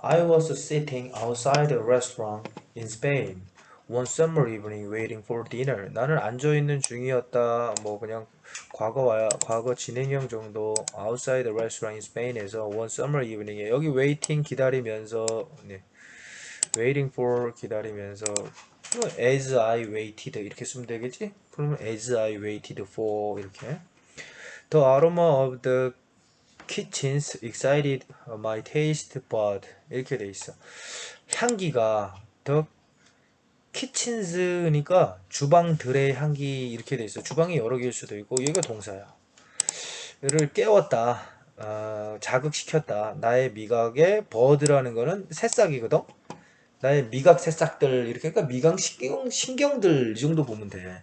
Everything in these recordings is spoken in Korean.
I was sitting outside a restaurant in Spain one summer evening waiting for dinner. 나는 앉아 있는 중이었다. 뭐 그냥 과거와 과거 진행형 정도 outside a restaurant in Spain에서 one summer evening에 여기 waiting 기다리면서 네. waiting for 기다리면서 as I waited 이렇게 쓰면 되겠지? 그러면 as I waited for 이렇게 The aroma of the kitchens excited my taste bud 이렇게 돼 있어. 향기가 the kitchens니까 주방들의 향기 이렇게 돼 있어. 주방이 여러 개일 수도 있고 얘가 동사야. 를 깨웠다. 어, 자극시켰다. 나의 미각에 버드라는 거는 새싹이거든. 나의 미각 새싹들 이렇게 그러니까 미각 신경 신경들 이 정도 보면 돼.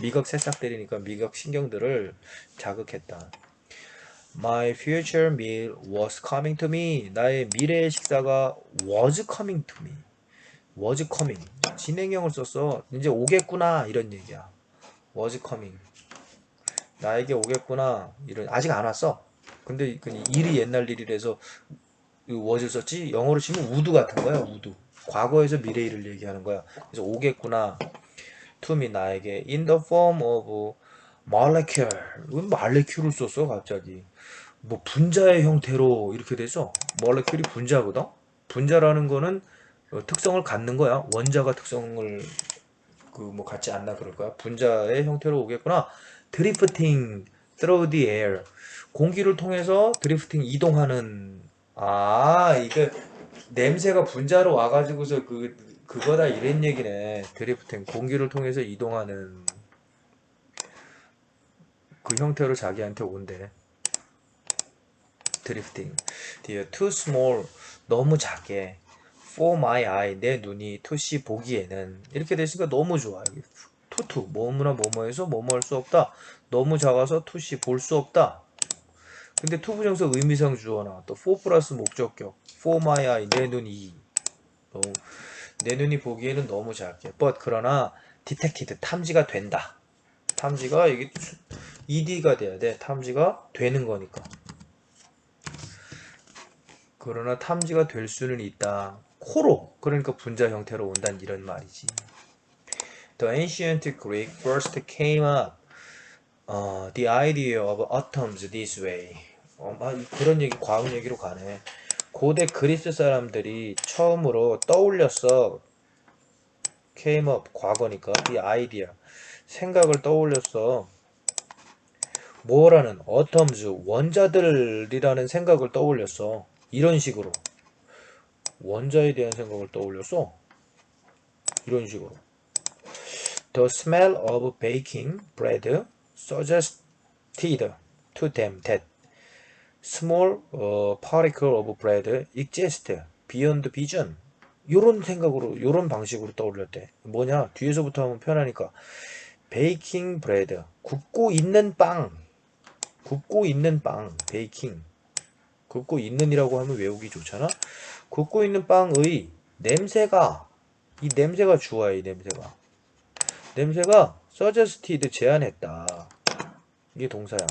미각 새싹들이니까 미각 신경들을 자극했다. My future meal was coming to me. 나의 미래의 식사가 was coming to me. was coming. 진행형을 썼어. 이제 오겠구나 이런 얘기야. was coming. 나에게 오겠구나 이런 아직 안 왔어. 근데 그 일이 옛날 일이라서 was를 썼지. 영어로 치면 would 같은 거야. would. 과거에서 미래 일을 얘기하는 거야. 그래서 오겠구나. to me 나에게 in the form of molecule. 왜 molecule을 썼어 갑자기? 뭐 분자의 형태로 이렇게 돼서 molecule이 분자거든. 분자라는 거는 어, 특성을 갖는 거야. 원자가 특성을 그 뭐 갖지 않나 그럴 거야. 분자의 형태로 오겠구나. drifting through the air. 공기를 통해서 드리프팅 이동하는 아 이게 냄새가 분자로 와가지고서 그 그거다 이런 얘기네. 드리프팅 공기를 통해서 이동하는 그 형태로 자기한테 온대. 드리프팅. 뒤에 too small 너무 작게. For my eye 내 눈이 see 보기에는. 이렇게 됐으니까 너무 좋아 여기 투투 뭐뭐나 뭐뭐해서 뭐뭐 할 수 없다. 너무 작아서 see 볼수 없다. 근데 투부정사 의미상 주어 나왔다. for 플러스 목적격. For my eye 내 눈이. 너무 내 눈이 보기에는 너무 작게. But 그러나 detected 탐지가 된다. 탐지가 이게 ed가 돼야 돼 탐지가 되는 거니까 그러나 탐지가 될 수는 있다. 코로 그러니까 분자 형태로 온다는 이런 말이지. The ancient Greek first came up uh, the idea of atoms this way. 어, 막 그런 얘기 과학 얘기로 가네. 고대 그리스 사람들이 처음으로 떠올렸어. came up 과거니까 이 아이디어 생각을 떠올렸어. 뭐라는 atoms 원자들이라는 생각을 떠올렸어. 이런 식으로 원자에 대한 생각을 떠올렸어. 이런 식으로. The smell of baking bread suggested to them that small uh, particle of bread exist beyond vision. 요런 생각으로, 요런 방식으로 떠올렸대. 뭐냐? 뒤에서부터 하면 편하니까. 베이킹 브레드. 굽고 있는 빵. 굽고 있는 빵. 베이킹. 굽고 있는이라고 하면 외우기 좋잖아. 굽고 있는 빵의 냄새가 이 냄새가 좋아요. 이 냄새가 냄새가 suggested 제안했다. 이게 동사야.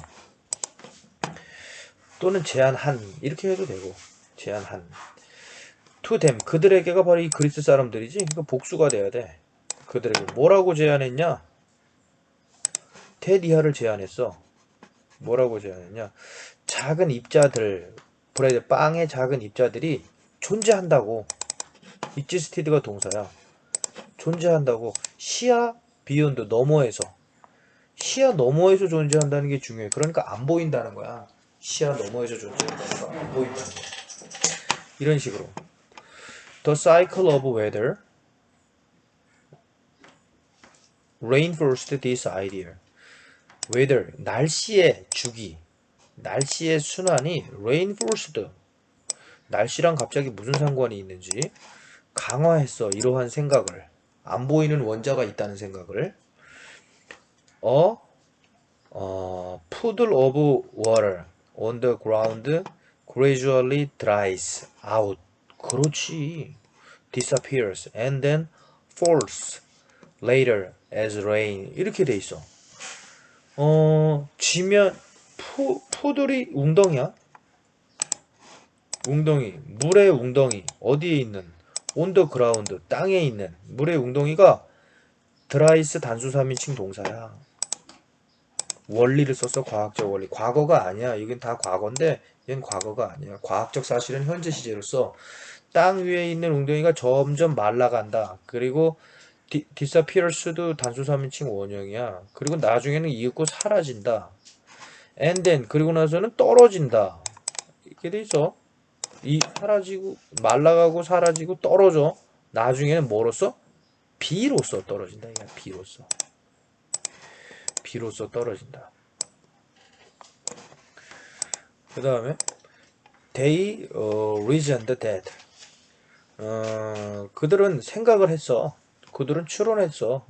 또는 제안한 이렇게 해도 되고 제안한 to them 그들에게가 바로 이 그리스 사람들이지. 그러니까 복수가 돼야 돼. 그들에게 뭐라고 제안했냐? 테디아를 제안했어. 뭐라고 제안했냐? 작은 입자들 브레드 빵의 작은 입자들이 존재한다고. 익지스티드가 동사야. 존재한다고. 시야 비욘드 너머에서. 시야 너머에서 존재한다는 게 중요해. 그러니까 안 보인다는 거야. 시야 너머에서 존재한다니까 안 보인다는 거야 이런 식으로. The cycle of weather reinforced this idea weather 날씨의 주기 날씨의 순환이 reinforced 날씨랑 갑자기 무슨 상관이 있는지 강화했어 이러한 생각을 안 보이는 원자가 있다는 생각을 어, 어 puddle of water on the ground gradually dries out 그렇지 disappears and then falls later as rain 이렇게 돼 있어 어 지면 푸, 푸들이 웅덩이야? 웅덩이, 물의 웅덩이, 어디에 있는? 온더 그라운드, 땅에 있는 물의 웅덩이가 드라이스 단수 3인칭 동사야. 원리를 써서 과학적 원리. 과거가 아니야. 이건 다 과거인데 얘는 과거가 아니야. 과학적 사실은 현재 시제로서 땅 위에 있는 웅덩이가 점점 말라간다. 그리고 디, disappears도 단수 3인칭 원형이야. 그리고 나중에는 이윽고 사라진다. and then 그리고 나서는 떨어진다. 이렇게 돼 있어. 이 사라지고 말라가고 사라지고 떨어져. 나중에는 뭐로써? 비로써 떨어진다. 이게 비로써. 비로써 떨어진다. 그 다음에 they uh, reasoned that 어, 그들은 생각을 했어. 그들은 추론했어.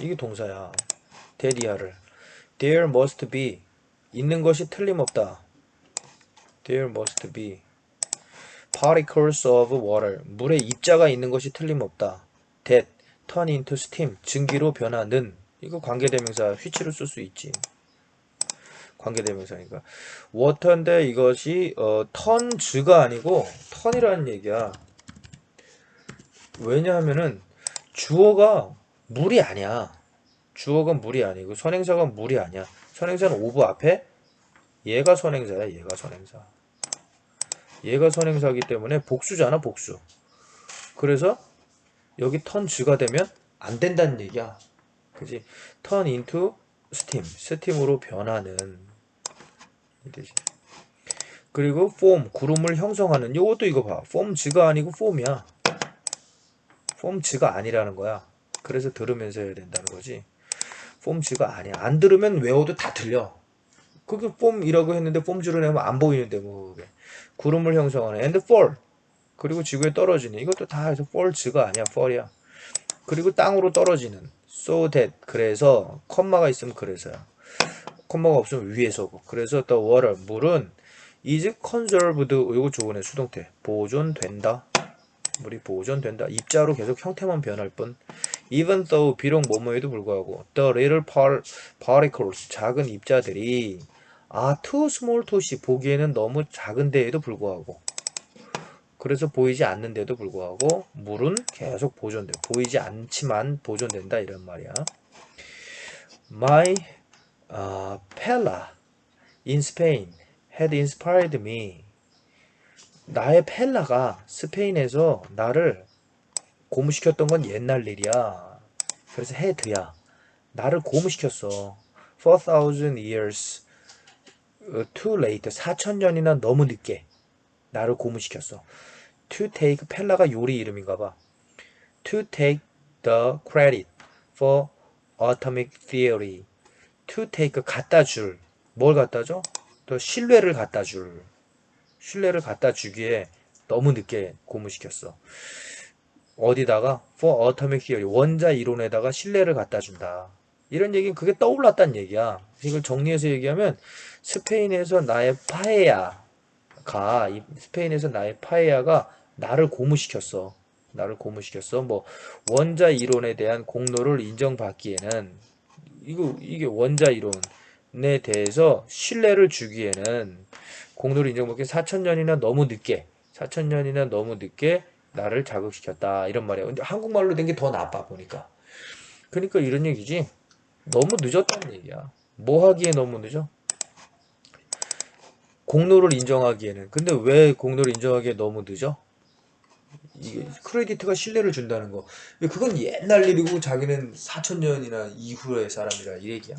이게 동사야. 대리하를. There must be 있는 것이 틀림없다. There must be particles of water 물에 입자가 있는 것이 틀림없다. That turn into steam 증기로 변하는 이거 관계대명사 which로 쓸 수 있지. 관계대명사니까 water인데 이것이 어, 턴즈가 아니고 턴이라는 얘기야. 왜냐하면은 주어가 물이 아니야. 주어가 물이 아니고 선행사가 물이 아니야. 선행사는 오브 앞에 얘가 선행사야. 얘가 선행사. 얘가 선행사이기 때문에 복수잖아. 복수. 그래서 여기 턴즈가 되면 안 된다는 얘기야. 그지? turn into steam. 스팀으로 변하는 이 뜻이야. 그리고 form 구름을 형성하는 요것도 이거 봐. form즈가 아니고 form이야. Form즈가 아니라는 거야. 그래서 들으면서 해야 된다는 거지. form즈가 아니야. 안 들으면 외워도 다 들려. 그게 form이라고 했는데 form즈로 내면 안 보이는데 뭐 그게. 구름을 형성하는 and fall. 그리고 지구에 떨어지는 이것도 다 해서 falls가 아니야. fall이야. 그리고 땅으로 떨어지는 so that 그래서 컴마가 있으면 그래서야. 컴마가 없으면 위에서고. 그래서 the water 물은 is conserved 이거 좋으네 수동태 보존된다. 물이 보존된다. 입자로 계속 형태만 변할 뿐. Even though 비록 뭐뭐에도 불구하고 the little par, particles 작은 입자들이 are too small to see 보기에는 너무 작은데에도 불구하고 그래서 보이지 않는데도 불구하고 물은 계속 보존돼. 보이지 않지만 보존된다 이런 말이야. My uh, pella in Spain had inspired me. 나의 펠라가 스페인에서 나를 고무시켰던 건 옛날 일이야. 그래서 헤드야. 나를 고무시켰어. 4,000 years uh, too late. 4,000년이나 너무 늦게 나를 고무시켰어. To take 펠라가 요리 이름인가 봐. To take the credit for atomic theory. To take 갖다 줄. 뭘 갖다 줘? 또 신뢰를 갖다 줄. 신뢰를 갖다 주기에 너무 늦게 고무시켰어. 어디다가 for atomic theory 원자 이론에다가 신뢰를 갖다 준다. 이런 얘기는 그게 떠올랐다는 얘기야. 이걸 정리해서 얘기하면 스페인에서 나의 파에야가 이 스페인에서 나의 파에야가 나를 고무시켰어. 나를 고무시켰어. 뭐 원자 이론에 대한 공로를 인정받기에는 이거 이게 원자 이론에 대해서 신뢰를 주기에는 공로를 인정받기 4천년이나 너무 늦게 4천년이나 너무 늦게 나를 자극시켰다 이런 말이야. 근데 한국말로 된 게 더 나빠 보니까. 그러니까 이런 얘기지. 너무 늦었다는 얘기야. 뭐 하기에 너무 늦어? 공로를 인정하기에는. 근데 왜 공로를 인정하기에 너무 늦어? 이게 크레디트가 신뢰를 준다는 거. 그건 옛날 일이고 자기는 4천년이나 이후의 사람이라 이 얘기야.